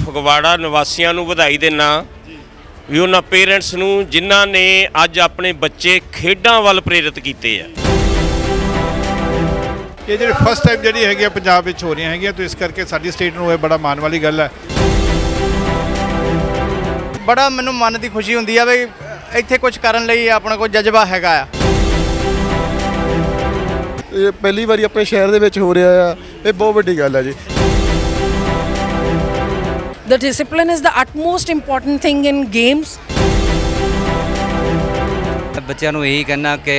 ਫਗਵਾੜਾ ਨਿਵਾਸੀਆਂ ਨੂੰ ਵਧਾਈ ਦੇਣਾ ਵੀ ਉਹਨਾਂ ਪੇਰੈਂਟਸ ਨੂੰ ਜਿਨ੍ਹਾਂ ਨੇ ਅੱਜ ਆਪਣੇ ਬੱਚੇ ਖੇਡਾਂ ਵੱਲ ਪ੍ਰੇਰਿਤ ਕੀਤੇ ਆ। ਇਹ ਜਿਹੜੀ ਫਸਟ ਟਾਈਮ ਜਿਹੜੀ ਹੈਗੀ ਆ ਪੰਜਾਬ ਵਿੱਚ ਹੋ ਰਹੀਆਂ ਹੈਗੀਆਂ ਤਾਂ ਇਸ ਕਰਕੇ ਸਾਡੀ ਸਟੇਟ ਨੂੰ ਇਹ ਬੜਾ ਮਾਣ ਵਾਲੀ ਗੱਲ ਹੈ। ਬੜਾ ਮੈਨੂੰ ਮਨ ਦੀ ਖੁਸ਼ੀ ਹੁੰਦੀ ਆ ਵੀ ਇੱਥੇ ਕੁਝ ਕਰਨ ਲਈ ਆਪਣਾ ਕੋਈ ਜਜ਼ਬਾ ਹੈਗਾ ਆ। ਇਹ ਪਹਿਲੀ ਵਾਰੀ ਆਪਣੇ ਸ਼ਹਿਰ ਦੇ ਵਿੱਚ ਹੋ ਰਿਹਾ ਆ ਇਹ ਬਹੁਤ ਵੱਡੀ ਗੱਲ ਹੈ ਜੀ। The discipline is the utmost important thing in games. ਬੱਚਿਆਂ ਨੂੰ ਇਹੀ ਕਹਿਣਾ ਕਿ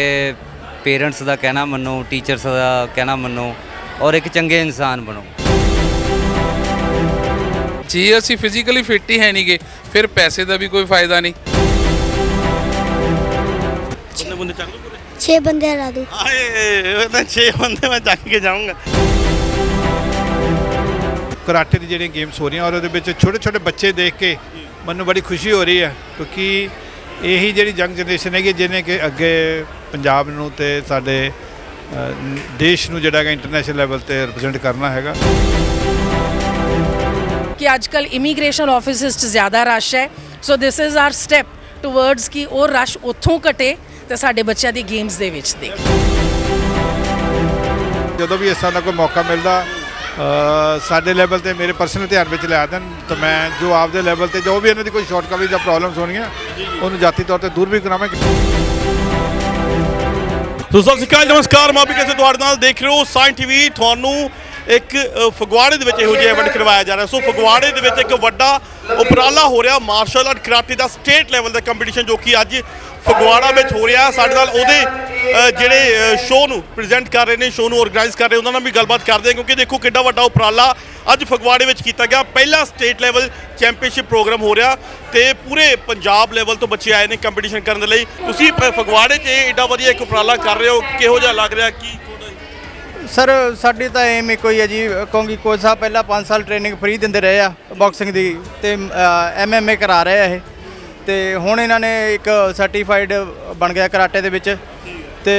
ਪੇਰੈਂਟਸ ਦਾ ਕਹਿਣਾ ਮੰਨੋ ਟੀਚਰਸ ਦਾ ਕਹਿਣਾ ਮੰਨੋ ਔਰ ਇੱਕ ਚੰਗੇ ਇਨਸਾਨ ਬਣੋ। ਜੇ ਅਸੀਂ ਫਿਜ਼ੀਕਲੀ ਫਿੱਟ ਹੀ ਹੈ ਨਹੀਂਗੇ ਫਿਰ ਪੈਸੇ ਦਾ ਵੀ ਕੋਈ ਫਾਇਦਾ ਨਹੀਂ। ਛੇ ਬੰਦੇ ਹਰਾ ਦੋ ਆਏ ਉਹ ਤਾਂ 6 ਬੰਦੇ ਮੈਂ ਚੱਕ ਕੇ ਜਾਊਂਗਾ। ਕਰਾਟੇ ਦੀ ਜਿਹੜੀਆਂ ਗੇਮਸ ਹੋ ਰਹੀਆਂ ਔਰ ਉਹਦੇ ਵਿੱਚ ਛੋਟੇ ਛੋਟੇ ਬੱਚੇ ਦੇਖ ਕੇ ਮੈਨੂੰ ਬੜੀ ਖੁਸ਼ੀ ਹੋ ਰਹੀ ਹੈ ਕਿਉਂਕਿ ਇਹੀ ਜਿਹੜੀ ਯੰਗ ਜਨਰੇਸ਼ਨ ਹੈਗੀ ਜਿਹਨੇ ਕਿ ਅੱਗੇ ਪੰਜਾਬ ਨੂੰ ਤੇ ਸਾਡੇ ਦੇਸ਼ ਨੂੰ ਜਿਹੜਾ ਹੈਗਾ ਇੰਟਰਨੈਸ਼ਨਲ ਲੈਵਲ ਤੇ ਰਿਪਰੈਜ਼ੈਂਟ ਕਰਨਾ ਹੈਗਾ। ਕਿ ਅੱਜਕੱਲ ਇਮੀਗ੍ਰੇਸ਼ਨ ਆਫਿਸਿਸ 'ਚ ਜ਼ਿਆਦਾ ਰਸ਼ ਹੈ। So this is our step towards ਕਿ ਉਹ ਰਸ਼ ਉੱਥੋਂ ਘਟੇ ਤੇ ਸਾਡੇ ਬੱਚਿਆਂ ਦੀ ਗੇਮਸ ਦੇ ਵਿੱਚ ਦੇ ਜਦੋਂ ਵੀ ਇਸ ਤਰ੍ਹਾਂ ਦਾ ਕੋਈ ਮੌਕਾ ਮਿਲਦਾ ਸਾਡੇ ਲੈਵਲ ਤੇ ਮੇਰੇ ਪਰਸਨਲ ਧਿਆਨ ਵਿੱਚ ਲਿਆ ਦੇਣ ਤਾਂ ਮੈਂ ਜੋ ਆਪਦੇ ਲੈਵਲ ਤੇ ਜੋ ਵੀ ਇਹਨਾਂ ਦੀ ਕੋਈ ਸ਼ਾਰਟਕਮਿੰਗ ਜਾਂ ਪ੍ਰੋਬਲਮਸ ਹੋਣਗੀਆਂ, ਉਹਨੂੰ ਜਾਤੀ ਤੌਰ ਤੇ ਦੂਰ ਵੀ ਕਰਾਵਾਂਗੇ। ਸੋ ਸਤਿ ਸ਼੍ਰੀ ਅਕਾਲ, ਨਮਸਕਾਰ ਮਾਪੀ ਵੀ ਕਿਸੇ ਤੁਹਾਡੇ ਨਾਲ ਦੇਖ ਰਹੇ ਹੋ, ਸਾਇੰਸ ਟੀਵੀ, ਤੁਹਾਨੂੰ ਇੱਕ ਫਗਵਾੜੇ ਦੇ ਵਿੱਚ ਇਹੋ ਜਿਹਾ ਇਵੈਂਟ ਕਰਵਾਇਆ ਜਾ ਰਿਹਾ। ਸੋ ਫਗਵਾੜੇ ਦੇ ਵਿੱਚ ਇੱਕ ਵੱਡਾ ਉਪਰਾਲਾ ਹੋ ਰਿਹਾ ਮਾਰਸ਼ਲ ਆਰਟ ਕਰਾਟੇ ਦਾ ਸਟੇਟ ਲੈਵਲ ਦਾ ਕੰਪੀਟੀਸ਼ਨ ਜੋ ਕਿ ਅੱਜ ਫਗਵਾੜਾ ਵਿੱਚ ਹੋ ਰਿਹਾ। ਸਾਡੇ ਨਾਲ ਉਹਦੇ ਜਿਹੜੇ ਸ਼ੋਅ ਨੂੰ ਪ੍ਰੈਜ਼ੈਂਟ ਕਰ ਰਹੇ ਨੇ ਸ਼ੋਅ ਨੂੰ ਆਰਗੇਨਾਈਜ਼ ਕਰ ਰਹੇ, ਉਹਨਾਂ ਨਾਲ ਵੀ ਗੱਲਬਾਤ ਕਰਦੇ ਹਾਂ, ਕਿਉਂਕਿ ਦੇਖੋ ਕਿੱਡਾ ਵੱਡਾ ਉਪਰਾਲਾ ਅੱਜ ਫਗਵਾੜੇ ਵਿੱਚ ਕੀਤਾ ਗਿਆ। ਪਹਿਲਾ ਸਟੇਟ ਲੈਵਲ ਚੈਂਪੀਅਨਸ਼ਿਪ ਪ੍ਰੋਗਰਾਮ ਹੋ ਰਿਹਾ ਤੇ ਪੂਰੇ ਪੰਜਾਬ ਲੈਵਲ ਤੋਂ ਬੱਚੇ ਆਏ ਨੇ ਕੰਪੀਟੀਸ਼ਨ ਕਰਨ ਦੇ ਲਈ। ਤੁਸੀਂ ਫਗਵਾੜੇ 'ਚ ਇਹ ਏਡਾ ਵਧੀਆ ਇੱਕ ਉਪਰਾਲਾ ਕਰ ਰਹੇ ਹੋ, ਕਿਹੋ ਜਿਹਾ ਲੱਗ ਰਿਹਾ, ਕੀ ਸਰ, ਸਾਡੀ ਤਾਂ ਏਮ ਇੱਕੋ ਹੀ ਹੈ ਜੀ, ਕਿਉਂਕਿ ਕੋਚ ਸਾਹਿਬ ਪਹਿਲਾਂ 5 ਸਾਲ ਟ੍ਰੇਨਿੰਗ ਫ੍ਰੀ ਦਿੰਦੇ ਰਹੇ ਆ ਬਾਕਸਿੰਗ ਦੀ, ਤੇ ਐਮਐਮਏ ਕਰਾ ਰਹੇ ਆ ਇਹ। ਤੇ ਹੁਣ ਇਹਨਾਂ ਨੇ ਇੱਕ ਸਰਟੀਫਾਈਡ ਬਣ ਗਿਆ ਕਰਾਟੇ ਦੇ ਵਿੱਚ। ਤੇ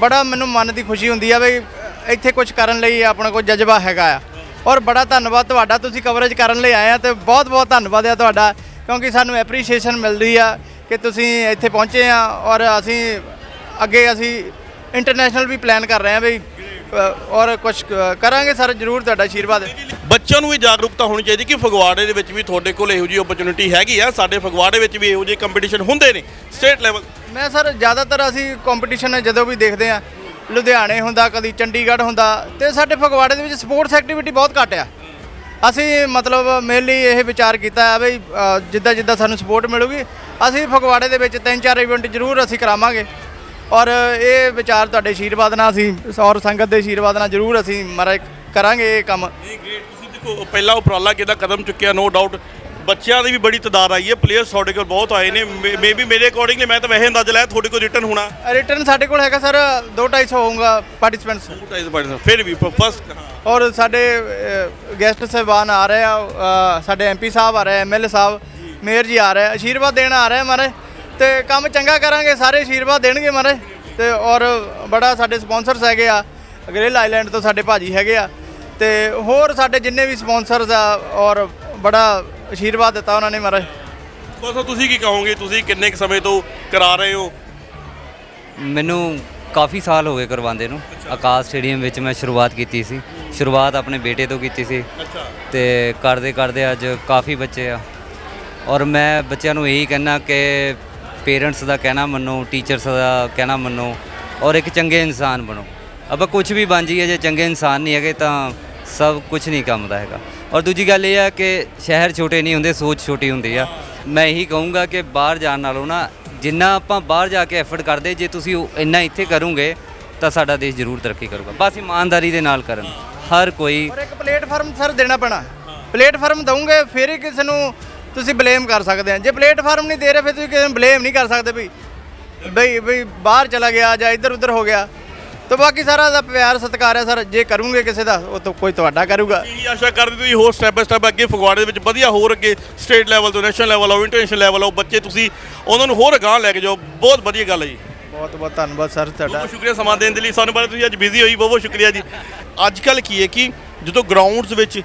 ਬੜਾ ਮੈਨੂੰ ਮਨ ਦੀ ਖੁਸ਼ੀ ਹੁੰਦੀ ਆ ਵੀ ਇੱਥੇ ਕੁਝ ਕਰਨ ਲਈ ਆਪਣਾ ਕੋਈ ਜਜ਼ਬਾ ਹੈਗਾ ਆ। ਔਰ ਬੜਾ ਧੰਨਵਾਦ ਤੁਹਾਡਾ, ਤੁਸੀਂ ਕਵਰੇਜ ਕਰਨ ਲਈ ਆਏ ਆ ਤੇ ਬਹੁਤ ਬਹੁਤ ਧੰਨਵਾਦ ਆ ਤੁਹਾਡਾ, ਕਿਉਂਕਿ ਸਾਨੂੰ ਐਪਰੀਸ਼ੀਏਸ਼ਨ ਮਿਲਦੀ ਆ ਕਿ ਤੁਸੀਂ ਇੱਥੇ ਪਹੁੰਚੇ ਆ ਔਰ ਅਸੀਂ ਅੱਗੇ ਅਸੀਂ ਇੰਟਰਨੈਸ਼ਨਲ ਵੀ ਪਲਾਨ ਕਰ ਰਹੇ ਆ ਵੀ ਔਰ ਕੁਝ ਕਰਾਂਗੇ ਸਰ ਜਰੂਰ ਤੁਹਾਡਾ ਆਸ਼ੀਰਵਾਦ ਬੱਚਿਆਂ ਨੂੰ ਵੀ ਜਾਗਰੂਕਤਾ ਹੋਣੀ ਚਾਹੀਦੀ ਕਿ ਫਗਵਾੜੇ ਦੇ ਵਿੱਚ ਵੀ ਤੁਹਾਡੇ ਕੋਲ ਇਹੋ ਜਿਹੀ ਓਪਰਚੁਨਿਟੀ ਹੈਗੀ ਆ। ਸਾਡੇ ਫਗਵਾੜੇ ਵਿੱਚ ਵੀ ਇਹੋ ਜਿਹੇ ਕੰਪੀਟੀਸ਼ਨ ਹੁੰਦੇ ਨੇ ਸਟੇਟ ਲੈਵਲ ਮੈਂ ਸਰ ਜ਼ਿਆਦਾਤਰ ਅਸੀਂ ਕੰਪੀਟੀਸ਼ਨ ਜਦੋਂ ਵੀ ਦੇਖਦੇ ਆ ਲੁਧਿਆਣੇ ਹੁੰਦਾ ਕਦੀ ਚੰਡੀਗੜ੍ਹ ਹੁੰਦਾ ਤੇ ਸਾਡੇ ਫਗਵਾੜੇ ਦੇ ਵਿੱਚ ਸਪੋਰਟਸ ਐਕਟੀਵਿਟੀ ਬਹੁਤ ਘੱਟ ਆ। ਅਸੀਂ ਮਤਲਬ ਮੇਨਲੀ ਇਹ ਵਿਚਾਰ ਕੀਤਾ ਹੈ ਅ, ਜਿੱਦਾਂ ਜਿੱਦਾਂ ਸਾਨੂੰ ਸਪੋਰਟ ਮਿਲੂਗੀ ਅਸੀਂ ਫਗਵਾੜੇ ਦੇ ਵਿੱਚ ਤਿੰਨ ਚਾਰ ਇਵੈਂਟ ਜ਼ਰੂਰ ਅਸੀਂ ਕਰਾਵਾਂਗੇ। ਔਰ ਇਹ ਵਿਚਾਰ ਤੁਹਾਡੇ ਆਸ਼ੀਰਵਾਦ ਨਾਲ ਅਸੀਂ ਔਰ ਸੰਗਤ ਦੇ ਆਸ਼ੀਰਵਾਦ ਨਾਲ ਜ਼ਰੂਰ ਅਸੀਂ ਮਹਾਰਾਜ ਕਰਾਂਗੇ ਇਹ ਕੰਮ। ਨਹੀਂ ਗ੍ਰੇਟ ਤੁਸੀਂ ਦੇਖੋ ਪਹਿਲਾ ਉਪਰਾਲਾ ਕਿਹਦਾ ਕਦਮ ਚੁੱਕਿਆ ਨੋ ਡਾਊਟ ਬੱਚਿਆਂ ਦੀ ਵੀ ਬੜੀ ਤਦਾਦ ਆਈ ਹੈ ਪਲੇਅਰਸ ਤੁਹਾਡੇ ਕੋਲ ਬਹੁਤ ਆਏ ਨੇ ਮੇਬੀ ਮੇਰੇ ਅਕੋਰਡਿੰਗਲੀ ਮੈਂ ਤਾਂ ਵੈਸੇ ਅੰਦਾਜ਼ਾ ਲਾਇਆ ਤੁਹਾਡੇ ਕੋਲ ਰਿਟਰਨ ਹੋਣਾ। ਰਿਟਰਨ ਸਾਡੇ ਕੋਲ ਹੈਗਾ ਸਰ 2-250 ਹੋਊਗਾ ਪਾਰਟਿਸਪੈਂਟਸ ਫਿਰ ਵੀ ਫਸਟ ਔਰ ਸਾਡੇ ਗੈਸਟ ਸਹਿਬਾਨ ਆ ਰਹੇ ਆ ਸਾਡੇ ਐਮਪੀ ਸਾਹਿਬ ਆ ਰਹੇ ਐਮਐਲਏ ਸਾਹਿਬ ਮੇਅਰ ਜੀ ਆ ਰਹੇ ਆ, ਆਸ਼ੀਰਵਾਦ ਦੇਣ ਆ ਰਹੇ ਮਹਾਰਾਜ। ਤੇ ਕੰਮ ਚੰਗਾ ਕਰਾਂਗੇ ਸਾਰੇ ਆਸ਼ੀਰਵਾਦ ਦੇਣਗੇ ਮਹਾਰਾਜ। ਤੇ ਔਰ ਬੜਾ ਸਾਡੇ ਸਪਾਂਸਰਸ ਹੈਗੇ ਆ ਗ੍ਰਿਲ ਆਈਲੈਂਡ ਤੋਂ ਸਾਡੇ ਭਾਜੀ ਹੈਗੇ ਆ। ਤੇ ਹੋਰ ਸਾਡੇ ਜਿੰਨੇ ਵੀ ਸਪਾਂਸਰਸ ਆ ਔਰ ਬੜਾ ਆਸ਼ੀਰਵਾਦ ਦਿੱਤਾ ਉਹਨਾਂ ਨੇ ਮਹਾਰਾਜ। ਬਸ ਤੁਸੀਂ ਕੀ ਕਹੋਗੇ? ਤੁਸੀਂ ਕਿੰਨੇ ਕੁ ਸਮੇਂ ਤੋਂ ਕਰਾ ਰਹੇ ਹੋ? ਮੈਨੂੰ ਕਾਫੀ ਸਾਲ ਹੋ ਗਏ ਕਰਵਾਉਂਦੇ ਨੂੰ। ਆਕਾਸ਼ ਸਟੇਡੀਅਮ ਵਿੱਚ ਮੈਂ ਸ਼ੁਰੂਆਤ ਕੀਤੀ ਸੀ। ਸ਼ੁਰੂਆਤ ਆਪਣੇ ਬੇਟੇ ਤੋਂ ਕੀਤੀ ਸੀ। ਅੱਛਾ। ਤੇ ਕਰਦੇ ਕਰਦੇ ਅੱਜ ਕਾਫੀ ਬੱਚੇ ਆ। ਔਰ ਮੈਂ ਬੱਚਿਆਂ ਨੂੰ ਇਹੀ ਕਹਿਣਾ ਕਿ ਪੇਰੈਂਟਸ ਦਾ ਕਹਿਣਾ ਮੰਨੋ, ਟੀਚਰਸ ਦਾ ਕਹਿਣਾ ਮੰਨੋ ਔਰ ਇੱਕ ਚੰਗੇ ਇਨਸਾਨ ਬਣੋ। ਆਪਾਂ ਕੁਝ ਵੀ ਬਣ ਜਾਈਏ, ਜੇ ਚੰਗੇ ਇਨਸਾਨ ਨਹੀਂ ਹੈਗੇ ਤਾਂ ਸਭ ਕੁਝ ਨਹੀਂ ਕੰਮ ਦਾ ਹੈਗਾ। ਔਰ ਦੂਜੀ ਗੱਲ ਇਹ ਆ ਕਿ ਸ਼ਹਿਰ ਛੋਟੇ ਨਹੀਂ ਹੁੰਦੇ, ਸੋਚ ਛੋਟੀ ਹੁੰਦੀ ਆ। ਮੈਂ ਇਹੀ ਕਹੂੰਗਾ ਕਿ ਬਾਹਰ ਜਾਣ ਨਾਲੋਂ ਨਾ, ਜਿੰਨਾ ਆਪਾਂ ਬਾਹਰ ਜਾ ਕੇ ਐਫਰਟ ਕਰਦੇ, ਜੇ ਤੁਸੀਂ ਇੰਨਾ ਇੱਥੇ ਕਰੋਗੇ, ਤਾਂ ਸਾਡਾ ਦੇਸ਼ ਜ਼ਰੂਰ ਤਰੱਕੀ ਕਰੂਗਾ। ਬਸ ਇਮਾਨਦਾਰੀ ਦੇ ਨਾਲ ਕਰਨ। ਹਰ ਕੋਈ ਔਰ ਇੱਕ ਪਲੇਟਫਾਰਮ ਸਰ ਦੇਣਾ ਪੈਣਾ। ਪਲੇਟਫਾਰਮ ਦਵੋਗੇ ਫਿਰ ਹੀ ਕਿਸੇ ਨੂੰ ਤੁਸੀਂ ਬਲੇਮ ਕਰ ਸਕਦੇ ਆ। ਜੇ ਪਲੇਟਫਾਰਮ ਨਹੀਂ ਦੇ ਰਹੇ ਫਿਰ ਤੁਸੀਂ ਕਿਸੇ ਨੂੰ ਬਲੇਮ ਨਹੀਂ ਕਰ ਸਕਦੇ ਵੀ ਬਈ ਬਈ ਬਾਹਰ ਚਲਾ ਗਿਆ ਜਾਂ ਇੱਧਰ ਉੱਧਰ ਹੋ ਗਿਆ। ਤਾਂ ਬਾਕੀ ਸਾਰਾ ਦਾ ਪਿਆਰ ਸਤਿਕਾਰ ਹੈ ਸਰ। ਜੇ ਕਰੂੰਗੇ ਕਿਸੇ ਦਾ ਉਹ ਤਾਂ ਕੋਈ ਤੁਹਾਡਾ ਕਰੂਗਾ। ਕੀ ਆਸ਼ਾ ਕਰਦੇ ਤੁਸੀਂ ਹੋਰ ਸਟੈਪ ਬਾਈ ਸਟੈਪ ਅੱਗੇ ਫਗਵਾੜੇ ਦੇ ਵਿੱਚ ਵਧੀਆ ਹੋਰ ਅੱਗੇ ਸਟੇਟ ਲੈਵਲ ਤੋਂ ਨੈਸ਼ਨਲ ਲੈਵਲ ਆਓ ਇੰਟਰਨੈਸ਼ਨਲ ਲੈਵਲ ਆਓ। ਬੱਚੇ ਤੁਸੀਂ ਉਹਨਾਂ ਨੂੰ ਹੋਰ ਅਗਾਂਹ ਲੈ ਕੇ ਜਾਓ। ਬਹੁਤ ਵਧੀਆ ਗੱਲ ਹੈ ਜੀ। ਬਹੁਤ ਬਹੁਤ ਧੰਨਵਾਦ ਸਰ ਤੁਹਾਡਾ। ਬਹੁਤ ਸ਼ੁਕਰੀਆ ਸਮਾਂ ਦੇਣ ਦੇ ਲਈ। ਸਾਨੂੰ ਬਾਰੇ ਤੁਸੀਂ ਅੱਜ ਬਿਜ਼ੀ ਹੋਈ ਬਹੁਤ ਬਹੁਤ ਸ਼ੁਕਰੀਆ ਜੀ। ਅੱਜ ਕੱਲ ਕੀ ਹੈ ਕਿ ਜਦੋਂ ਗਰਾਊਂਡਸ ਵਿੱਚ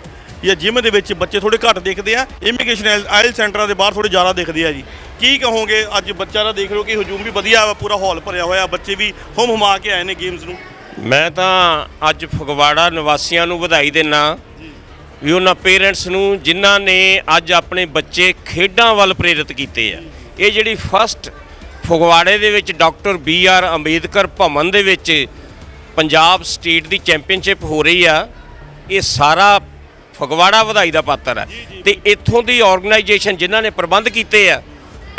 ਜਾਂ ਜਿਮ ਦੇ ਵਿੱਚ ਬੱਚੇ ਥੋੜੇ ਘੱਟ ਦੇਖਦੇ ਆ ਇਮੀਗ੍ਰੇਸ਼ਨ ਆਇਲ ਸੈਂਟਰਾਂ ਦੇ ਬਾਹਰ ਥੋੜੇ ਜ਼ਿਆਦਾ ਦਿਖਦੇ ਆ ਜੀ। ਕੀ ਕਹੋਗੇ ਅੱਜ ਬੱਚਾ ਦਾ ਦੇਖ ਹੋ ਕਿ ਹਜੂਮ ਵੀ ਵਧੀਆ ਪੂਰਾ ਹਾਲ ਭਰਿਆ ਹੋਇਆ ਬੱਚੇ ਵੀ ਹੁਮ ਹੁਮਾ ਕੇ ਆਏ ਨੇ ਗੇਮਸ ਨੂੰ। ਮੈਂ ਤਾਂ ਅੱਜ ਫਗਵਾੜਾ ਨਿਵਾਸੀਆਂ ਨੂੰ ਵਧਾਈ ਦਿੰਦਾ ਵੀ ਉਹਨਾਂ ਪੇਰੈਂਟਸ ਨੂੰ ਜਿਨ੍ਹਾਂ ਨੇ ਅੱਜ ਆਪਣੇ ਬੱਚੇ ਖੇਡਾਂ ਵੱਲ ਪ੍ਰੇਰਿਤ ਕੀਤੇ ਆ। ਇਹ ਜਿਹੜੀ ਫਸਟ ਫਗਵਾੜੇ ਦੇ ਵਿੱਚ doctor B R Ambedkar Bhawan ਦੇ ਵਿੱਚ ਪੰਜਾਬ ਸਟੇਟ ਦੀ ਚੈਂਪੀਅਨਸ਼ਿਪ ਹੋ ਰਹੀ ਆ ਇਹ ਸਾਰਾ ਫਗਵਾੜਾ ਵਧਾਈ ਦਾ ਪਾਤਰ ਹੈ। ਤੇ ਇੱਥੋਂ ਦੀ ਆਰਗੇਨਾਈਜੇਸ਼ਨ ਜਿਨ੍ਹਾਂ ਨੇ ਪ੍ਰਬੰਧ ਕੀਤੇ ਆ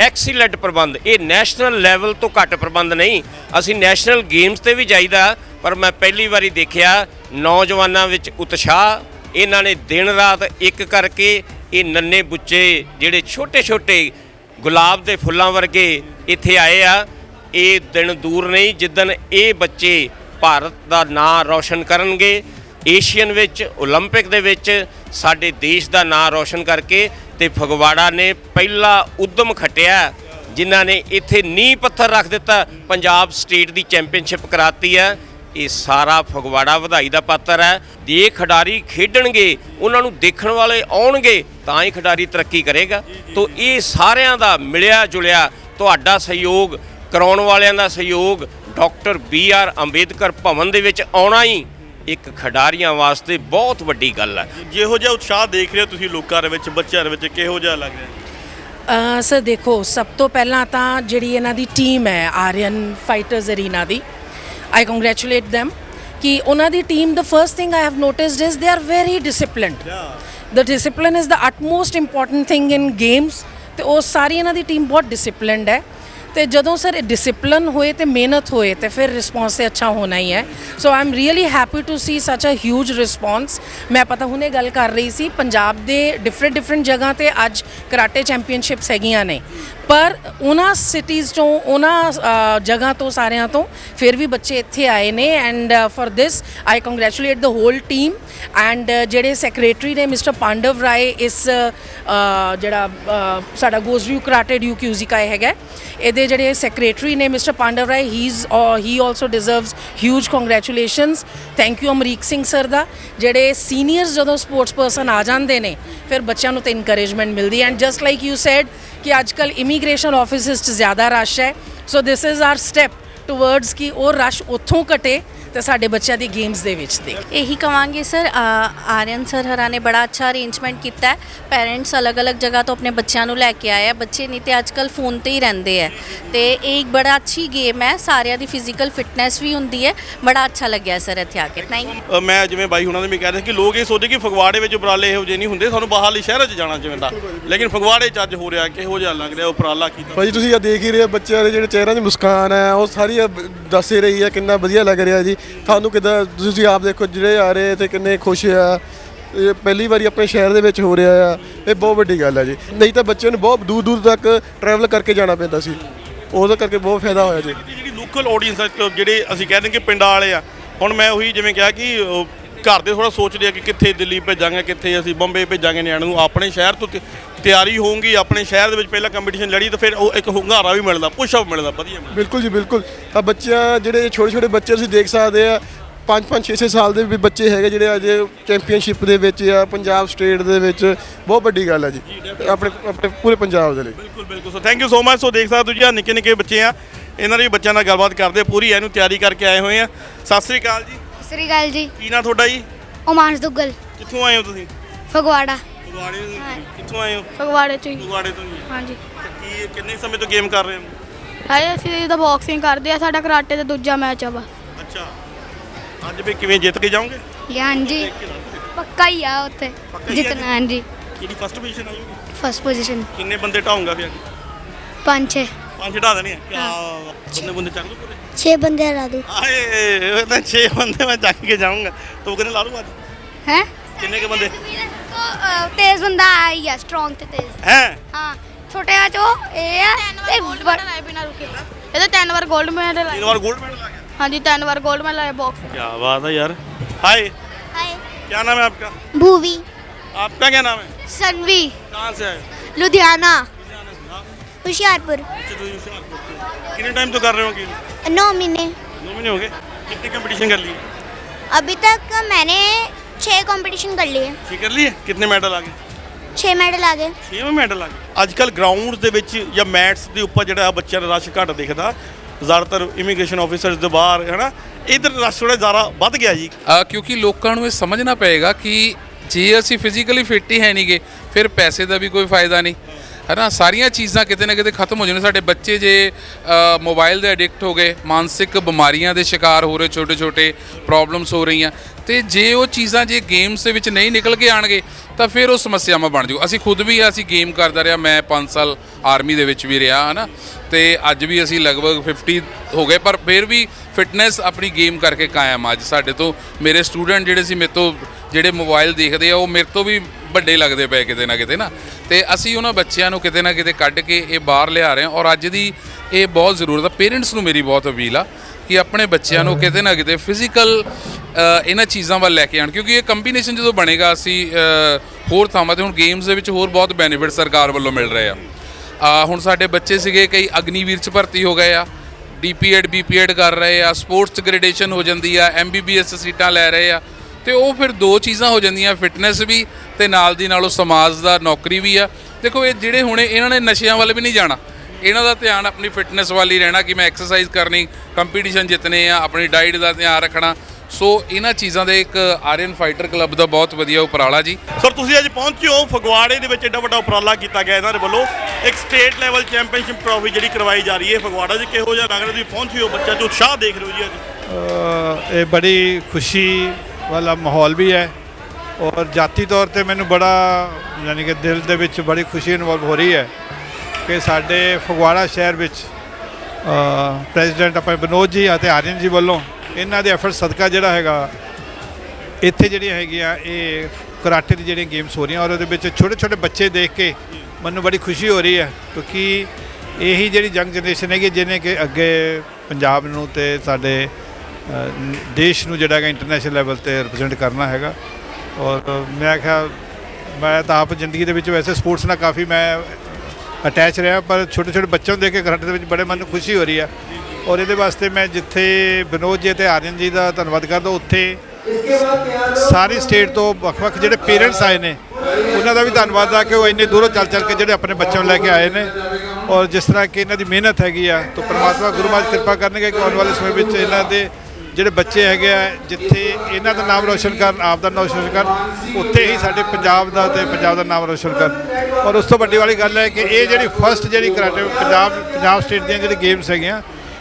ਐਕਸੀਲੈਂਟ ਪ੍ਰਬੰਧ। ਇਹ ਨੈਸ਼ਨਲ ਲੈਵਲ ਤੋਂ ਘੱਟ ਪ੍ਰਬੰਧ ਨਹੀਂ। ਅਸੀਂ ਨੈਸ਼ਨਲ ਗੇਮਸ ਤੇ ਵੀ ਜਾਈਦਾ ਪਰ ਮੈਂ ਪਹਿਲੀ ਵਾਰੀ ਦੇਖਿਆ ਨੌਜਵਾਨਾਂ ਵਿੱਚ ਉਤਸ਼ਾਹ। ਇਹਨਾਂ ਨੇ ਦਿਨ ਰਾਤ ਇੱਕ ਕਰਕੇ ਇਹ ਨੰਨੇ ਬੁੱਚੇ ਜਿਹੜੇ ਛੋਟੇ ਛੋਟੇ ਗੁਲਾਬ ਦੇ ਫੁੱਲਾਂ ਵਰਗੇ ਇੱਥੇ ਆਏ ਆ ਇਹ ਦਿਨ ਦੂਰ ਨਹੀਂ। ਜਿੱਦਨ ਇਹ ਬੱਚੇ ਭਾਰਤ ਦਾ ਨਾਂ ਰੌਸ਼ਨ ਕਰਨਗੇ ਏਸ਼ੀਅਨ ਵਿੱਚ 올림픽 ਦੇ ਵਿੱਚ ਸਾਡੇ ਦੇਸ਼ ਦਾ ਨਾਂ ਰੌਸ਼ਨ ਕਰਕੇ ਤੇ ਫਗਵਾੜਾ ਨੇ ਪਹਿਲਾ ਉਦਮ ਖਟਿਆ ਜਿਨ੍ਹਾਂ ਨੇ ਇੱਥੇ ਨੀਂਹ ਪੱਥਰ ਰੱਖ ਦਿੱਤਾ ਪੰਜਾਬ ਸਟੇਟ ਦੀ ਚੈਂਪੀਅਨਸ਼ਿਪ ਕਰਾਤੀ ਹੈ ਇਹ ਸਾਰਾ ਫਗਵਾੜਾ ਵਧਾਈ ਦਾ ਪਾਤਰ ਹੈ ਜੇ ਖਿਡਾਰੀ ਖੇਡਣਗੇ ਉਹਨਾਂ ਨੂੰ ਦੇਖਣ ਵਾਲੇ ਆਉਣਗੇ ਤਾਂ ਹੀ ਖਿਡਾਰੀ ਤਰੱਕੀ ਕਰੇਗਾ ਤੋਂ ਇਹ ਸਾਰਿਆਂ ਦਾ ਮਿਲਿਆ ਜੁਲਿਆ ਤੁਹਾਡਾ ਸਹਿਯੋਗ ਕਰਾਉਣ ਵਾਲਿਆਂ ਦਾ ਸਹਿਯੋਗ doctor B R Ambedkar Bhavan ਦੇ ਵਿੱਚ ਆਉਣਾ ਹੀ ਇੱਕ ਖਿਡਾਰੀਆਂ ਵਾਸਤੇ ਬਹੁਤ ਵੱਡੀ ਗੱਲ ਹੈ। ਜਿਹੋ ਜਿਹਾ ਉਤਸ਼ਾਹ ਦੇਖ ਰਹੇ ਹੋ ਤੁਸੀਂ ਲੋਕਾਂ ਦੇ ਵਿੱਚ ਬੱਚਿਆਂ ਦੇ ਵਿੱਚ ਕਿਹੋ ਜਿਹਾ ਲੱਗ ਰਿਹਾ? ਅ, ਸਰ ਦੇਖੋ ਸਭ ਤੋਂ ਪਹਿਲਾਂ ਤਾਂ ਜਿਹੜੀ ਇਹਨਾਂ ਦੀ ਟੀਮ ਹੈ ਆਰੀਅਨ ਫਾਈਟਰਸ ਅਰੀਨਾ ਦੀ ਆਈ ਕੰਗ੍ਰੈਚੁਲੇਟ them ਕਿ ਉਹਨਾਂ ਦੀ team the first thing i have noticed is they are very disciplined. The discipline is the utmost important thing in games ਤੇ ਉਹ ਸਾਰੀ ਇਹਨਾਂ ਦੀ ਟੀਮ ਬਹੁਤ ਡਿਸਪਲਿਨਡ ਹੈ। ਤੇ ਜਦੋਂ ਸਰ ਡਿਸਪਲਿਨ ਹੋਏ ਤੇ ਮਿਹਨਤ ਹੋਏ ਤੇ ਫਿਰ ਰਿਸਪੌਂਸ ਤੇ ਅੱਛਾ ਹੋਣਾ ਹੀ ਹੈ। So I am really happy to see such a huge response ਮੈਂ ਪਤਾ ਹੁਣੇ ਗੱਲ ਕਰ ਰਹੀ ਸੀ ਪੰਜਾਬ ਦੇ ਡਿਫਰੈਂਟ ਡਿਫਰੈਂਟ ਜਗ੍ਹਾ ਤੇ ਅੱਜ ਕਰਾਟੇ ਚੈਂਪੀਅਨਸ਼ਿਪਸ ਹੈਗੀਆਂ ਨੇ। ਪਰ ਉਹਨਾਂ ਸਿਟੀਜ਼ ਤੋਂ ਉਹਨਾਂ ਜਗ੍ਹਾ ਤੋਂ ਸਾਰਿਆਂ ਤੋਂ ਫਿਰ ਵੀ ਬੱਚੇ ਇੱਥੇ ਆਏ ਨੇ and for this I congratulate the whole team and ਜਿਹੜੇ ਸੈਕਟਰੀ ਨੇ ਮਿਸਟਰ ਪਾਂਡਵ ਰਾਏ ਇਸ ਜਿਹੜਾ ਅ, ਸਾਡਾ ਗੋਜ਼ਰਿਊ ਕਰਾਟੇ ਡਿਊ ਕਿਊਜ਼ਿਕਾ ਹੈਗਾ। ਇਹਦੇ ਜਿਹੜੇ ਸੈਕਟਰੀ ਨੇ mister Pandav Rai he is he also deserves huge congratulations thank you Amrik Singh sir ਦਾ। ਜਿਹੜੇ ਸੀਨੀਅਰਸ ਜਦੋਂ ਸਪੋਰਟਸ ਪਰਸਨ ਆ ਜਾਂਦੇ ਨੇ, ਫਿਰ ਬੱਚਿਆਂ ਨੂੰ ਤੇ ਇਨਕਰੇਜਮੈਂਟ ਮਿਲਦੀ and just like you said ਕਿ ਅੱਜ ਕੱਲ ਇਮੀਗ੍ਰੇਸ਼ਨ ਆਫਿਸਿਸ 'ਚ ਜ਼ਿਆਦਾ ਰਸ਼ ਹੈ। So this is our step towards ਕਿ ਉਹ ਰਸ਼ ਉੱਥੋਂ ਘਟੇ। ਤੇ ਸਾਡੇ ਬੱਚਿਆਂ ਦੀ ਗੇਮਸ ਦੇ ਵਿੱਚ ਦੇ ਇਹੀ ਕਵਾਂਗੇ ਸਰ ਆਰੀਅਨ ਸਰ ਹਰਾਂ ਨੇ ਬੜਾ ਅੱਛਾ ਅਰੇਂਜਮੈਂਟ ਕੀਤਾ ਹੈ। ਪੈਰੈਂਟਸ ਅਲੱਗ-ਅਲੱਗ ਜਗ੍ਹਾ ਤੋਂ ਆਪਣੇ ਬੱਚਿਆਂ ਨੂੰ ਲੈ ਕੇ ਆਏ ਆ। ਬੱਚੇ ਨਹੀਂ ਤੇ ਅੱਜਕੱਲ ਫੋਨ ਤੇ ਹੀ ਰਹਿੰਦੇ ਆ। ਤੇ ਇਹ ਇੱਕ ਬੜਾ ਅੱਛੀ ਗੇਮ ਹੈ। ਸਾਰਿਆਂ ਦੀ ਫਿਜ਼ੀਕਲ ਫਿਟਨੈਸ ਵੀ ਹੁੰਦੀ ਹੈ। ਬੜਾ ਅੱਛਾ ਲੱਗਿਆ ਸਰ ਇੱਥੇ ਆ ਕੇ। ਥੈਂਕ ਅ, ਮੈਂ ਜਿਵੇਂ ਬਾਈ ਹੁਣਾਂ ਨੇ ਵੀ ਕਹਿ ਰਹੇ ਕਿ ਲੋਕ ਇਹ ਸੋਚਦੇ ਕਿ ਫਗਵਾੜੇ ਵਿੱਚ ਉਪਰਾਲੇ ਇਹੋ ਜਿਹੇ ਨਹੀਂ ਹੁੰਦੇ। ਸਾਨੂੰ ਬਾਹਰਲੇ ਸ਼ਹਿਰਾਂ 'ਚ ਜਾਣਾ ਜਿਵੇਂ ਦਾ ਲੇਕਿਨ ਫਗਵਾੜੇ 'ਚ ਅੱਜ ਹੋ ਰਿਹਾ ਕਿਹੋ ਜਿਹਾ ਲੱਗ ਰਿਹਾ ਉਪਰਾਲਾ ਕੀਤਾ ਭਾਜੀ ਤੁਸੀਂ ਆ ਦੇਖ ਹੀ ਰਹੇ ਹੋ ਬੱਚਿਆਂ ਦੇ ਜਿਹੜੇ ਚਿਹਰਿਆਂ 'ਚ ਮੁਸਕਾਨ ਹੈ ਉਹ ਸਾਰੀ ਦੱਸ ਹੀ ਰਹੀ ਹੈ ਕਿੰਨਾ ਵਧੀਆ ਲੱਗ ਰਿਹਾ ਜੀ। ਤੁਹਾਨੂੰ ਕਿਦਾਂ, ਤੁਸੀਂ ਆਪ ਦੇਖੋ ਜਿਹੜੇ ਆ ਰਹੇ ਤੇ ਕਿੰਨੇ ਖੁਸ਼ ਆ। ਇਹ ਪਹਿਲੀ ਵਾਰੀ ਆਪਣੇ ਸ਼ਹਿਰ ਦੇ ਵਿੱਚ ਹੋ ਰਿਹਾ ਆ। ਇਹ ਬਹੁਤ ਵੱਡੀ ਗੱਲ ਹੈ ਜੀ। ਨਹੀਂ ਤਾਂ ਬੱਚਿਆਂ ਨੂੰ ਬਹੁਤ ਦੂਰ ਦੂਰ ਤੱਕ ਟਰੈਵਲ ਕਰਕੇ ਜਾਣਾ ਪੈਂਦਾ ਸੀ। ਉਹਦੇ ਕਰਕੇ ਬਹੁਤ ਫਾਇਦਾ ਹੋਇਆ ਜੀ। ਜਿਹੜੀ ਲੋਕਲ ਆਡੀਅנס ਜਿਹੜੇ ਅਸੀਂ ਕਹਿੰਦੇ ਕਿ ਪਿੰਡਾਂ ਵਾਲੇ ਆ, ਹੁਣ ਮੈਂ ਉਹੀ ਜਿਵੇਂ ਕਿਹਾ ਕਿ ਉਹ ਘਰ ਦੇ ਥੋੜਾ ਸੋਚਦੇ ਆ ਕਿ ਕਿੱਥੇ ਦਿੱਲੀ ਭੇਜਾਂਗੇ, ਕਿੱਥੇ ਅਸੀਂ ਬੰਬੇ ਭੇਜਾਂਗੇ ਨਿਆਣੇ ਨੂੰ। ਆਪਣੇ ਸ਼ਹਿਰ ਤੋਂ ਤਿਆਰੀ ਹੋਊਗੀ ਆਪਣੇ ਸ਼ਹਿਰ ਦੇ ਵਿੱਚ ਪਹਿਲਾਂ ਕੰਪੀਟੀਸ਼ਨ ਲੜੀ ਤਾਂ ਫਿਰ ਉਹ ਇੱਕ ਹੁੰਗਾਰਾ ਵੀ ਮਿਲਦਾ ਪੁਸ਼ਅਪ ਮਿਲਦਾ ਵਧੀਆ ਮਿਲਦਾ। ਬਿਲਕੁਲ ਜੀ ਬਿਲਕੁਲ। ਤਾਂ ਬੱਚਿਆਂ ਜਿਹੜੇ ਛੋਟੇ ਛੋਟੇ ਬੱਚੇ ਤੁਸੀਂ ਦੇਖ ਸਕਦੇ ਆ 5 5 6 6 ਸਾਲ ਦੇ ਵੀ ਬੱਚੇ ਹੈਗੇ ਜਿਹੜੇ ਅੱਜ ਚੈਂਪੀਅਨਸ਼ਿਪ ਦੇ ਵਿੱਚ ਆ ਪੰਜਾਬ ਸਟੇਟ ਦੇ ਵਿੱਚ ਬਹੁਤ ਵੱਡੀ ਗੱਲ ਹੈ ਜੀ। ਆਪਣੇ ਆਪਣੇ ਪੂਰੇ ਪੰਜਾਬ ਦੇ ਲਈ। ਬਿਲਕੁਲ ਬਿਲਕੁਲ। So thank you so much so ਦੇਖ ਸਕਦੇ ਹੋ ਜੀ ਆਹ ਨਿੱਕੇ ਨਿੱਕੇ ਬੱਚੇ ਆ। ਇਹਨਾਂ ਦੇ ਵੀ ਬੱਚਿਆਂ ਨਾਲ ਗੱਲਬਾਤ ਕਰਦੇ ਆ, ਪੂਰੀ ਇਹਨੂੰ ਤਿਆਰੀ ਕਰਕੇ ਆਏ ਹੋਏ ਆ। ਸਤਿ ਸ੍ਰੀ ਅਕਾਲ ਜੀ। ਸ੍ਰੀ ਅਕਾਲ ਜੀ। ਕੀ ਨਾਂ ਤੁਹਾਡਾ ਜੀ? ਓਮਾਂਸ਼ ਦੁੱਗਲ। ਕਿੱਥੋਂ ਆਏ ਹੋ ਤੁਸੀਂ? ਫਗਵਾੜਾ। ਫਗਵਾੜੇ ਤੋਂ? ਕਿੱਥੋਂ ਆਏ ਹੋ? ਫਗਵਾੜੇ ਤੋਂ ਹੀ। ਫਗਵਾੜੇ ਤੋਂ ਹੀ ਹਾਂਜੀ। ਤੇ ਕੀ ਕਿੰਨੇ ਸਮੇਂ ਤੋਂ ਗੇਮ ਕਰ ਰਹੇ ਹੋ? ਹਾਏ ਅਸੀਂ ਤਾਂ ਬਾਕਸਿੰਗ ਕਰਦੇ ਆ ਸਾਡਾ ਕਰਾਟੇ ਦਾ ਦੂਜਾ ਮੈਚ ਆ ਵਾ। ਅੱਛਾ। ਅੱਜ ਵੀ ਕਿਵੇਂ ਜਿੱਤ ਕੇ ਜਾਓਗੇ? ਹਾਂਜੀ। ਪੱਕਾ ਹੀ ਆ ਉੱਥੇ। ਪੱਕਾ ਹੀ ਆ ਜਿੱਤਣਾ ਹਾਂਜੀ। ਕਿਹੜੀ ਫਸਟ ਪੋਜੀਸ਼ਨ ਆਈ ਹੋਗੀ ਫਸਟ ਪੋਜੀਸ਼ਨ ਕਿੰਨੇ ਬੰਦੇ ਢਾਉਂਗਾ ਫਿਰ ਪੰਜ ਛੇ। ਪੰਜ ਢਾ ਦੇਣੇ ਆ? ਕਿਆ ਬੰਦੇ ਬੰਦੇ ਚੱਕ ਲੂ ਪੂਰੇ? 6 ਬੰਦੇ ਹਰਾ ਦੂ। ਆਏ ਉਹ ਤਾਂ 6 ਬੰਦੇ ਮੈਂ ਚੱਕ ਕੇ ਜਾਊਂਗਾ। ਤੂੰ ਕਿੰਨੇ ਲਾ ਲੂ ਅੱਜ? ਹੈ? ਕਿੰਨੇ ਕੇ ਬੰਦੇ? तीन हाँ, बार गोल्ड मेडल आ गया? क्या बात है यार। हाय क्या नाम है आपका? भूवी। आपका क्या नाम है? सनवी। से आए? लुधियाना। हाँ। होशियारपुर। अच्छा, तो कितने टाइम तो कर रहे हो महीने। महीने हो गए? कितनी कंपटीशन कर ली? अभी तक मैंने छः कंपटीशन कर लिए ਠੀਕ ਕਰ ਲਈ ਕਿੰਨੇ ਮੈਡਲ ਆ ਗਏ छः मेडल आ गए 6ਵੇਂ ਮੈਡਲ ਆ ਗਏ ਅੱਜ ਕੱਲ ਗਰਾਊਂਡਸ ਦੇ ਵਿੱਚ ਜਾਂ ਮੈਟਸ ਦੇ ਉੱਪਰ ਜਿਹੜਾ ਬੱਚਿਆਂ ਦਾ ਰਸ਼ ਘੱਟ ਦਿਖਦਾ ਜ਼ਿਆਦਾਤਰ ਇਮੀਗ੍ਰੇਸ਼ਨ ਆਫੀਸਰਸ ਦੇ ਬਾਹਰ ਹੈਨਾ ਇਧਰ ਰਸ਼ ਥੋੜਾ ਜ਼ਿਆਦਾ ਵੱਧ ਗਿਆ ਜੀ ਅ, ਕਿਉਂਕਿ ਲੋਕਾਂ ਨੂੰ ਇਹ ਸਮਝਣਾ ਪਏਗਾ ਕਿ ਜੇ ਅਸੀਂ ਫਿਜ਼ੀਕਲੀ ਫਿੱਟ ਹੀ ਹੈ ਨਹੀਂਗੇ ਫਿਰ ਪੈਸੇ ਦਾ ਵੀ ਕੋਈ ਫਾਇਦਾ ਨਹੀਂ ਹੈਨਾ ਸਾਰੀਆਂ ਚੀਜ਼ਾਂ ਕਿਤੇ ਨਾ ਕਿਤੇ ਖਤਮ ਹੋ ਜਾਣ ਸਾਡੇ ਬੱਚੇ ਜੇ ਮੋਬਾਈਲ ਦੇ ਐਡਿਕਟ ਹੋ ਗਏ, ਮਾਨਸਿਕ ਬਿਮਾਰੀਆਂ ਦੇ ਸ਼ਿਕਾਰ ਹੋ ਰਹੇ ਛੋਟੇ ਛੋਟੇ ਪ੍ਰੋਬਲਮਸ ਹੋ ਰਹੀਆਂ, ਤੇ ਜੇ ਉਹ ਚੀਜ਼ਾਂ ਜੇ ਗੇਮਸ ਦੇ ਵਿੱਚ ਨਹੀਂ ਨਿਕਲ ਕੇ ਆਣਗੇ, ਤਾਂ ਫਿਰ ਉਹ ਸਮੱਸਿਆਵਾਂ ਬਣ ਜੂ ਅਸੀਂ ਖੁਦ ਵੀ ਅਸੀਂ ਗੇਮ ਕਰਦਾ ਰਿਹਾ। ਮੈਂ 5 ਸਾਲ ਆਰਮੀ ਦੇ ਵਿੱਚ ਵੀ ਰਿਹਾ, ਹਨਾ? ਤੇ ਅੱਜ ਵੀ ਅਸੀਂ ਲਗਭਗ 50 ਹੋ ਗਏ, ਪਰ ਫਿਰ ਵੀ ਫਿਟਨੈਸ ਆਪਣੀ ਗੇਮ ਕਰਕੇ ਕਾਇਮ ਆ। ਅੱਜ ਸਾਡੇ ਤੋਂ। ਮੇਰੇ ਸਟੂਡੈਂਟ ਜਿਹੜੇ ਸੀ, ਮੇਰੇ ਤੋਂ ਜਿਹੜੇ ਮੋਬਾਈਲ ਦੇਖਦੇ ਆ, ਉਹ ਮੇਰੇ ਤੋਂ ਵੀ ਵੱਡੇ ਲੱਗਦੇ ਪਏ ਕਿਤੇ ਨਾ ਕਿਤੇ ਨਾ। ਤੇ ਅਸੀਂ ਉਹਨਾਂ ਬੱਚਿਆਂ ਨੂੰ ਕਿਤੇ ਨਾ ਕਿਤੇ ਕੱਢ ਕੇ ਇਹ ਬਾਹਰ ਲਿਆ ਰਹੇ ਹਾਂ ਔਰ ਅੱਜ ਦੀ ਇਹ ਬਹੁਤ ਜ਼ਰੂਰਤ ਆ। ਪੇਰੈਂਟਸ ਨੂੰ ਮੇਰੀ ਬਹੁਤ ਅਪੀਲ ਆ ਕਿ ਆਪਣੇ ਬੱਚਿਆਂ ਨੂੰ ਕਿਤੇ ਨਾ ਕਿਤੇ ਫਿਜ਼ੀਕਲ ਇਹਨਾਂ ਚੀਜ਼ਾਂ ਵੱਲ ਲੈ ਕੇ ਆਣ ਕਿਉਂਕਿ ਇਹ ਕੰਬੀਨੇਸ਼ਨ ਜਦੋਂ ਬਣੇਗਾ, ਅਸੀਂ ਹੋਰ ਥਾਵਾਂ ਤੇ ਹੁਣ ਗੇਮਸ ਦੇ ਵਿੱਚ ਹੋਰ ਬਹੁਤ ਬੈਨੀਫਿਟ ਸਰਕਾਰ ਵੱਲੋਂ ਮਿਲ ਰਹੇ ਆ। ਹੁਣ ਸਾਡੇ ਬੱਚੇ ਸੀਗੇ ਕਈ ਅਗਨੀਵੀਰ ਚ ਭਰਤੀ ਹੋ ਗਏ ਆ ਡੀਪੀਐਡ ਬੀਪੀਐਡ ਕਰ ਰਹੇ ਆ ਸਪੋਰਟਸ ਗ੍ਰੈਡੇਸ਼ਨ ਹੋ ਜਾਂਦੀ ਆ ਐਮਬੀਬੀਐਸ ਸੀਟਾਂ ਲੈ ਰਹੇ ਆ। ਤੇ ਉਹ ਫਿਰ ਦੋ ਚੀਜ਼ਾਂ ਹੋ ਜਾਂਦੀਆਂ ਫਿਟਨੈਸ ਵੀ ਤੇ ਨਾਲ ਦੀ ਨਾਲ ਉਹ ਸਮਾਜ ਦਾ ਨੌਕਰੀ ਵੀ ਆ। ਦੇਖੋ ਇਹ ਜਿਹੜੇ ਹੁਣੇ ਇਹਨਾਂ ਨੇ ਨਸ਼ਿਆਂ ਵੱਲ ਵੀ ਨਹੀਂ ਜਾਣਾ। ਇਹਨਾਂ ਦਾ ਧਿਆਨ ਆਪਣੀ ਫਿਟਨੈਸ ਵੱਲ ਹੀ ਰਹਿਣਾ ਕਿ ਮੈਂ ਐਕਸਰਸਾਈਜ਼ ਕਰਨੀ ਕੰਪੀਟੀਸ਼ਨ ਜਿੱਤਨੇ ਆ ਆਪਣੀ ਡਾਈਟ ਦਾ ਧਿਆਨ ਰੱਖਣਾ। ਸੋ ਇਹਨਾਂ ਚੀਜ਼ਾਂ ਦੇ ਇੱਕ ਆਰੀਅਨ ਫਾਈਟਰ ਕਲੱਬ ਦਾ ਬਹੁਤ ਵਧੀਆ ਉਪਰਾਲਾ ਜੀ। ਸਰ ਤੁਸੀਂ ਅੱਜ ਪਹੁੰਚੇ ਹੋ ਫਗਵਾੜੇ ਦੇ ਵਿੱਚ ਐਡਾ ਵੱਡਾ ਉਪਰਾਲਾ ਕੀਤਾ ਗਿਆ ਇਹਨਾਂ ਦੇ ਵੱਲੋਂ। ਇੱਕ ਸਟੇਟ ਲੈਵਲ ਚੈਂਪੀਅਨਸ਼ਿਪ ਟਰਾਫੀ ਜਿਹੜੀ ਕਰਵਾਈ ਜਾ ਰਹੀ ਹੈ ਫਗਵਾੜਾ 'ਚ ਕਿਹੋ ਜਿਹਾ ਲੱਗ ਰਿਹਾ? ਤੁਸੀਂ ਪਹੁੰਚੇ ਹੋ ਬੱਚਾ 'ਚ ਉਤਸ਼ਾਹ ਦੇਖ ਰਹੇ ਹੋ ਜੀ ਅੱਜ। ਇਹ ਬੜੀ ਖੁਸ਼ੀ ਵਾਲਾ ਮਾਹੌਲ ਵੀ ਹੈ ਔਰ ਜਾਤੀ ਤੌਰ ਤੇ ਮੈਨੂੰ ਬੜਾ, ਯਾਨੀ ਕਿ ਦਿਲ ਦੇ ਵਿੱਚ ਬੜੀ ਖੁਸ਼ੀ ਇਨਵੋਲਵ ਹੋ ਰਹੀ ਹੈ ਕਿ ਸਾਡੇ ਫਗਵਾੜਾ ਸ਼ਹਿਰ ਵਿੱਚ ਪ੍ਰੈਜ਼ੀਡੈਂਟ ਆਪਣੇ ਬਨੋਦ ਜੀ ਅਤੇ ਆਰੀਅਨ ਜੀ ਵੱਲੋਂ ਇਹਨਾਂ ਦੇ ਐਫਰਟ ਸਦਕਾ ਜਿਹੜਾ ਹੈਗਾ, ਇੱਥੇ ਜਿਹੜੀਆਂ ਹੈਗੀਆਂ ਇਹ ਕਰਾਟੇ ਦੀ ਜਿਹੜੀਆਂ ਗੇਮਸ ਹੋ ਰਹੀਆਂ ਔਰ ਉਹਦੇ ਵਿੱਚ ਛੋਟੇ ਛੋਟੇ ਬੱਚੇ ਦੇਖ ਕੇ ਮੈਨੂੰ ਬੜੀ ਖੁਸ਼ੀ ਹੋ ਰਹੀ ਹੈ ਕਿਉਂਕਿ ਇਹੀ ਜਿਹੜੀ ਯੰਗ ਜਨਰੇਸ਼ਨ ਹੈਗੀ ਜਿਹਨੇ ਕਿ ਅੱਗੇ ਪੰਜਾਬ ਨੂੰ ਤੇ ਸਾਡੇ ਦੇਸ਼ ਨੂੰ ਜਿਹੜਾ ਹੈਗਾ ਇੰਟਰਨੈਸ਼ਨਲ ਲੈਵਲ ਤੇ ਰਿਪਰੈਜ਼ੈਂਟ ਕਰਨਾ ਹੈਗਾ। ਔਰ ਮੈਂ ਕਿਹਾ, ਮੈਂ ਤਾਂ ਆਪ ਜ਼ਿੰਦਗੀ ਦੇ ਵਿੱਚ ਵੈਸੇ ਸਪੋਰਟਸ ਨਾਲ ਕਾਫੀ ਮੈਂ ਅਟੈਚ ਰਿਹਾ, ਪਰ ਛੋਟੇ ਛੋਟੇ ਬੱਚਿਆਂ ਨੂੰ ਦੇਖ ਕੇ ਕਰਾਟੇ ਦੇ ਵਿੱਚ ਬੜੇ ਮਨ ਨੂੰ ਖੁਸ਼ੀ ਹੋ ਰਹੀ ਹੈ ਔਰ ਇਹਦੇ ਵਾਸਤੇ ਮੈਂ ਜਿੱਥੇ ਵਿਨੋਦ ਜੀ ਤੇ ਆਰਨ ਜੀ ਦਾ ਧੰਨਵਾਦ ਕਰਦਾ, ਉੱਥੇ ਸਾਰੀ ਸਟੇਟ ਤੋਂ ਵੱਖ-ਵੱਖ ਜਿਹੜੇ ਪੇਰੈਂਟਸ ਆਏ ਨੇ, ਉਹਨਾਂ ਦਾ ਵੀ ਧੰਨਵਾਦ ਆ ਕਿ ਉਹ ਇੰਨੇ ਦੂਰੋਂ ਚੱਲ ਚੱਲ ਕੇ ਜਿਹੜੇ ਆਪਣੇ ਬੱਚਿਆਂ ਨੂੰ ਲੈ ਕੇ ਆਏ ਨੇ। ਔਰ ਜਿਸ ਤਰ੍ਹਾਂ ਕਿ ਇਹਨਾਂ ਦੀ ਮਿਹਨਤ ਹੈਗੀ ਆ, ਤਾਂ ਪ੍ਰਮਾਤਮਾ ਗੁਰੂ ਮਹਾਰਾਜ ਕਿਰਪਾ ਕਰਨਗੇ ਕਿ ਆਉਣ ਵਾਲੇ ਸਮੇਂ ਵਿੱਚ ਇਹਨਾਂ ਦੇ ਜਿਹੜੇ ਬੱਚੇ ਹੈਗੇ ਆ, ਜਿੱਥੇ ਇਹਨਾਂ ਦਾ ਨਾਮ ਰੋਸ਼ਨ ਕਰਨ, ਆਪ ਦਾ ਨਾਮ ਰੋਸ਼ਨ ਕਰਨ, ਉੱਥੇ ਹੀ ਸਾਡੇ ਪੰਜਾਬ ਦਾ ਤੇ ਪੰਜਾਬ ਦਾ ਨਾਮ ਰੋਸ਼ਨ ਕਰਨ। ਔਰ ਉਸ ਤੋਂ ਵੱਡੀ ਵਾਲੀ ਗੱਲ ਹੈ ਕਿ ਇਹ ਜਿਹੜੀ ਫਸਟ ਜਿਹੜੀ ਕਰਾਟੇ, ਪੰਜਾਬ ਪੰਜਾਬ ਸਟੇਟ ਦੀਆਂ ਜਿਹੜੀ ਗੇਮਸ ਹੈਗੀਆਂ,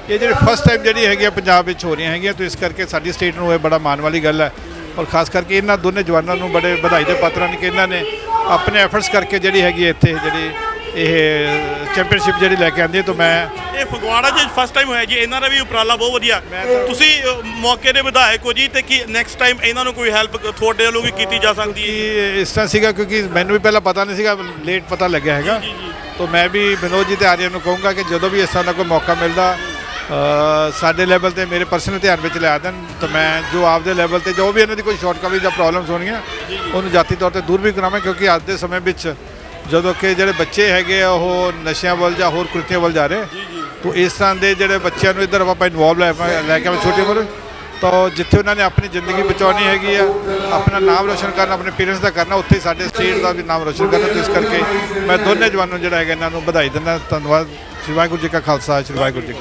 ਇਹ ਜਿਹੜੀ ਫਸਟ ਟਾਈਮ ਜਿਹੜੀ ਹੈਗੀ ਆ ਪੰਜਾਬ ਵਿੱਚ ਹੋ ਰਹੀਆਂ ਹੈਗੀਆਂ, ਤਾਂ ਇਸ ਕਰਕੇ ਸਾਡੀ ਸਟੇਟ ਨੂੰ ਇਹ ਬੜਾ ਮਾਣ ਵਾਲੀ ਗੱਲ ਹੈ। ਔਰ ਖਾਸ ਕਰਕੇ ਇਹਨਾਂ ਦੋਨੇ ਜਵਾਨਾਂ ਨੂੰ ਬੜੇ ਵਧਾਈ ਦੇ ਪਾਤਰ ਹਨ ਕਿ ਇਹਨਾਂ ਨੇ ਆਪਣੇ ਐਫਰਟਸ ਕਰਕੇ ਜਿਹੜੀ ਹੈਗੀ ਇੱਥੇ ਜਿਹੜੀ ਇਹ ਚੈਂਪੀਅਨਸ਼ਿਪ ਜਿਹੜੀ ਲੈ ਕੇ ਆਂਦੀ ਹੈ ਤਾਂ ਮੈਂ ਇਹ ਫਗਵਾੜਾ 'ਚ ਫਸਟ ਟਾਈਮ ਹੋਇਆ ਜੀ ਇਹਨਾਂ ਦਾ ਵੀ ਉਪਰਾਲਾ ਬਹੁਤ ਵਧੀਆ। ਤੁਸੀਂ ਮੌਕੇ ਦੇ ਵਿਧਾਇਕ ਹੋ ਜੀ ਤੇ ਕੀ ਨੈਕਸਟ ਟਾਈਮ ਇਹਨਾਂ ਨੂੰ ਕੋਈ ਹੈਲਪ ਤੁਹਾਡੇ ਵੱਲੋਂ ਵੀ ਕੀਤੀ ਜਾ ਸਕਦੀ ਹੈ? ਇਸ ਤਰ੍ਹਾਂ ਸੀਗਾ ਕਿਉਂਕਿ ਮੈਨੂੰ ਵੀ ਪਹਿਲਾਂ ਪਤਾ ਨਹੀਂ ਸੀਗਾ ਲੇਟ ਪਤਾ ਲੱਗਿਆ ਹੈਗਾ। ਤਾਂ ਮੈਂ ਵੀ ਵਿਨੋਦ ਜੀ ਤੇ ਆਰੀਅਨ ਨੂੰ ਕਹੂੰਗਾ ਕਿ ਜਦੋਂ ਵੀ ਇਸ ਤਰ੍ਹਾਂ ਦਾ ਕੋਈ ਮੌਕਾ ਮਿਲਦਾ ਸਾਡੇ ਲੈਵਲ ਤੇ ਮੇਰੇ ਪਰਸਨਲ ਧਿਆਨ ਵਿੱਚ ਲਿਆ ਦੇਣ ਤਾਂ ਮੈਂ ਜੋ ਆਪਦੇ ਲੈਵਲ ਤੇ ਜੋ ਵੀ ਇਹਨਾਂ ਦੀ ਕੋਈ ਸ਼ਾਰਟਕਮਿੰਗ ਜਾਂ ਪ੍ਰੋਬਲਮਸ ਹੋਣਗੀਆਂ ਉਹਨੂੰ ਜਾਤੀ ਤੌਰ ਤੇ ਦੂਰ ਵੀ ਕਰਾਵਾਂ ਕਿਉਂਕਿ ਅੱਜ ਦੇ ਸਮੇਂ ਵਿੱਚ ਜਦੋਂ ਕਿ ਜਿਹੜੇ ਬੱਚੇ ਹੈਗੇ ਆ ਉਹ ਨਸ਼ਿਆਂ ਵੱਲ ਜਾਂ ਹੋਰ ਕੁਰਤੀਆਂ ਵੱਲ ਜਾ ਰਹੇ। ਤਾਂ ਇਸ ਤਰ੍ਹਾਂ ਦੇ ਜਿਹੜੇ ਬੱਚਿਆਂ ਨੂੰ ਇੱਧਰ ਆਪਾਂ ਇਨਵੋਲਵ ਲੈ ਕੇ ਆਵਾਂ ਛੋਟੀ ਉਮਰ। ਤਾਂ ਜਿੱਥੇ ਉਹਨਾਂ ਨੇ ਆਪਣੀ ਜ਼ਿੰਦਗੀ ਬਚਾਉਣੀ ਹੈਗੀ ਆ ਆਪਣਾ ਨਾਮ ਰੋਸ਼ਨ ਕਰਨਾ ਆਪਣੇ ਪੇਰੈਂਟਸ ਦਾ ਕਰਨਾ ਉੱਥੇ ਸਾਡੇ ਸਟੇਟ ਦਾ ਵੀ ਨਾਮ ਰੋਸ਼ਨ ਕਰਨਾ। ਤੇ ਇਸ ਕਰਕੇ ਮੈਂ ਦੋਨੇ ਜਵਾਨਾਂ ਨੂੰ ਜਿਹੜਾ ਹੈਗਾ ਇਹਨਾਂ ਨੂੰ ਵਧਾਈ ਦਿੰਦਾ। ਧੰਨਵਾਦ। ਸ਼੍ਰੀ ਵਾਹਿਗੁਰੂ ਜੀ ਕਾ ਖਾਲਸਾ ਸ਼੍ਰੀ ਵਾਹਿਗੁਰੂ ਜੀ